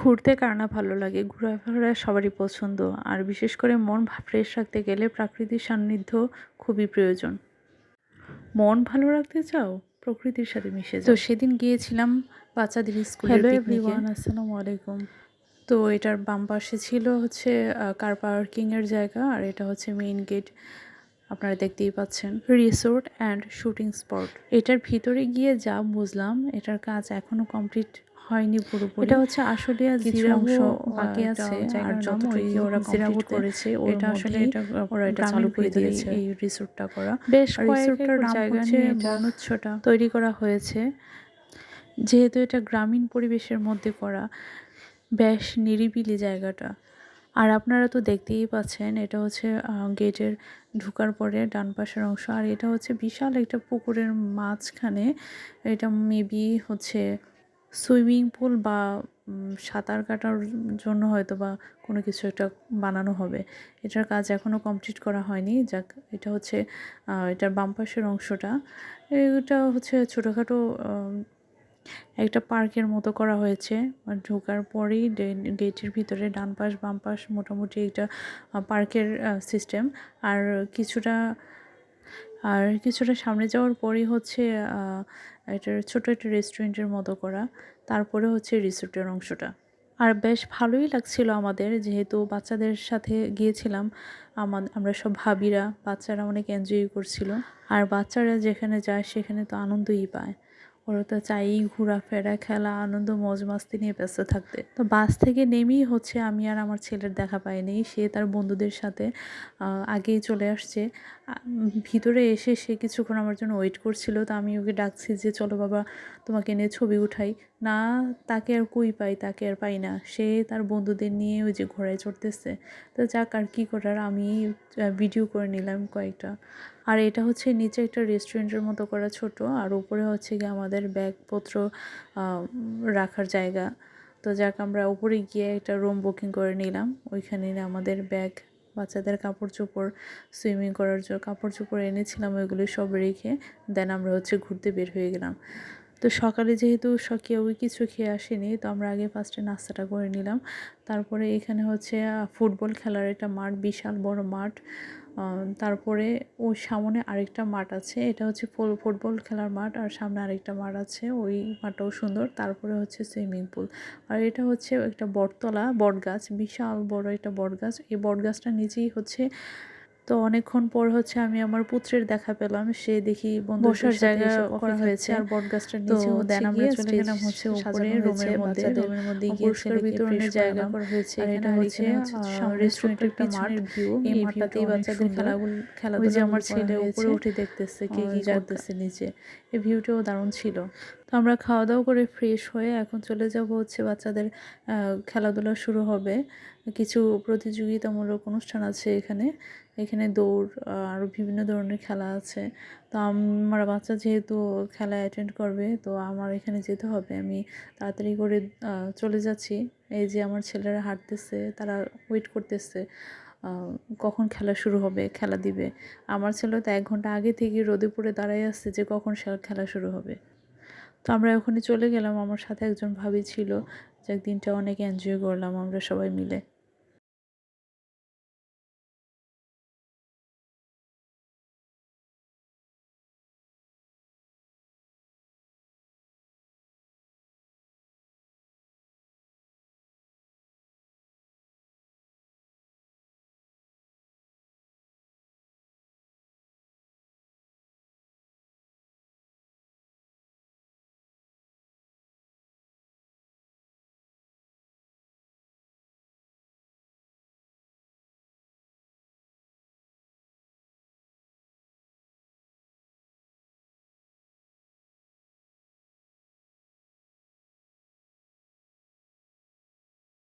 ঘুরতে কার না ভালো লাগে? ঘোরাফেরা সবারই পছন্দ। আর বিশেষ করে মন ফ্রেশ রাখতে গেলে প্রাকৃতিক সান্নিধ্য খুবই প্রয়োজন। মন ভালো রাখতে চাও? প্রকৃতির সাথে মিশে যাও। তো সেদিন গিয়েছিলাম বাচ্চাদের স্কুলে হ্যালো এভরিওয়ান আসসালামু আলাইকুম। তো এটার বাম পাশে ছিল হচ্ছে কার পার্কিংয়ের জায়গা আর এটা হচ্ছে মেইন গেট আপনারা দেখতেই পাচ্ছেন। রিসোর্ট অ্যান্ড শুটিং স্পট এটার ভিতরে গিয়ে যা বুঝলাম এটার কাজ এখনও কমপ্লিট হয়নি পুরোপুরি। এটা হচ্ছে আসলে জিরা অংশ বাকি আছে আর যতটুকু ওরা কমপ্লিট করেছে এটা আসলে এটা ওরা এটা চালু করে দিয়েছে। এই রিসোর্টটা করা। বেশ রিসোর্টটার জায়গা নিয়ে বনচ্ছটা তৈরি করা হয়েছে। যেহেতু এটা গ্রামীণ পরিবেশের মধ্যে করা বেশ নিরিবিলি জায়গাটা। আর আপনারা তো দেখতেই পাচ্ছেন, এটা হচ্ছে গেটের ঢুকার পরে ডান পাশের অংশ। আর এটা হচ্ছে বিশাল একটা পুকুরের মাঝখানে, এটা মেবি হচ্ছে সুইমিং পুল বা সাঁতার কাটার জন্য হয়তো বা কোনো কিছু একটা বানানো হবে। এটার কাজ এখনও কমপ্লিট করা হয়নি। যাক, এটা হচ্ছে এটার বাম পাশের অংশটা। এটা হচ্ছে ছোটোখাটো একটা পার্কের মতো করা হয়েছে। ঢোকার পরেই গেটের ভিতরে ডান পাশ, বাম পাশ মোটামুটি একটা পার্কের সিস্টেম আর কিছুটা আর কিছুটা সামনে যাওয়ার পরেই হচ্ছে একটা ছোটো একটা রেস্টুরেন্টের মতো করা। তারপরে হচ্ছে রিসোর্টের অংশটা। আর বেশ ভালোই লাগছিল আমাদের, যেহেতু বাচ্চাদের সাথে গিয়েছিলাম আমরা সব ভাবিরা, বাচ্চারা অনেক এনজয় করছিল। আর বাচ্চারা যেখানে যায়, সেখানে তো আনন্দই পায়। ওরা তো চাই ঘোরাফেরা, খেলা, আনন্দ, মজ মাস্তি নিয়ে ব্যস্ত থাকতে। তো বাস থেকে নেমেই হচ্ছে আমি আর আমার ছেলের দেখা পাইনি সে তার বন্ধুদের সাথে আগেই চলে আসছে। ভিতরে এসে সে কিছুক্ষণ আমার জন্য ওয়েট করছিল। তো আমি ওকে ডাকছি যে, চলো বাবা, তোমাকে নিয়ে ছবি উঠাই। না, তাকে আর কই পাই, তাকে আর পাই না। সে তার বন্ধুদের নিয়ে ওই যে ঘোড়ায় চড়তেছে। তো যাক, আর কী করার? আমি ভিডিও করে নিলাম কয়েকটা। আর এটা হচ্ছে নিচে একটা রেস্টুরেন্টের মতো করা ছোট। আর উপরে হচ্ছে গিয়ে আমাদের ব্যাগপত্র রাখার জায়গা। তো যাক, আমরা উপরে গিয়ে একটা রুম বুকিং করে নিলাম। ওইখানে আমাদের ব্যাগ, বাচ্চাদের কাপড় চোপড় সুইমিং করার জন্য কাপড় চোপড় এনেছিলাম, ওইগুলো সব রেখে। দেন আমরা হচ্ছে ঘুরতে বের হয়ে গেলাম। তো সকালে যেহেতু কেউই কিছু খেয়ে আসেনি, তো আমরা আগে ফার্স্টে নাস্তাটা করে নিলাম। তারপরে এখানে হচ্ছে ফুটবল খেলার একটা মাঠ, বিশাল বড় মাঠ। তারপরে ওই সামনে আরেকটা মাঠ আছে, এটা হচ্ছে ফুটবল খেলার মাঠ, আর সামনে আরেকটা মাঠ আছে, ওই মাঠটাও সুন্দর। তারপরে হচ্ছে সুইমিং পুল। আর এটা হচ্ছে একটা বটতলা, বটগাছ, বিশাল বড় একটা বটগাছ। এই বট গাছটা নিজেই হচ্ছে তো অনেকক্ষণ পর হচ্ছে আমি আমার পুত্রের দেখা পেলাম। সে দেখি বসার জায়গা করা হয়েছে। আর বট গাছটার নিচে দেন আমরা চলে গেলাম হচ্ছে উপরে রুমের মধ্যে। রুমের মধ্যে গিয়ে পুরস্কার বিতরণের জায়গা করা হয়েছে। এটা হচ্ছে রেস্টুরেন্টের একটা মাঠ ভিউ এই মাঠটাতেই বাচ্চাদের খেলাগুলো খেলা যে আমার ছেলে উপরে উঠে দেখতেছে কে কি করতেছে নিচে। এই ভিউটাও দারুণ ছিল। আমরা খাওয়া দাওয়া করে ফ্রেশ হয়ে এখন চলে যাব হচ্ছে বাচ্চাদের খেলাধুলা শুরু হবে। কিছু প্রতিযোগিতামূলক অনুষ্ঠান আছে এখানে। এখানে দৌড় আরও বিভিন্ন ধরনের খেলা আছে। তো আমার বাচ্চা যেহেতু খেলা অ্যাটেন্ড করবে, তো আমার এখানে যেতে হবে। আমি তাড়াতাড়ি করে চলে যাচ্ছি। এই যে আমার ছেলেরা হাঁটতেছে, তারা ওয়েট করতেছে কখন খেলা শুরু হবে, খেলা দিবে। আমার ছেলে তো এক ঘণ্টা আগে থেকে রোদে পড়ে দাঁড়াই আসছে যে কখন খেলা শুরু হবে। তো আমরা ওখানে চলে গেলাম। আমার সাথে একজন ভাবি ছিল যে একদিনটা অনেক এনজয় করলাম আমরা সবাই মিলে।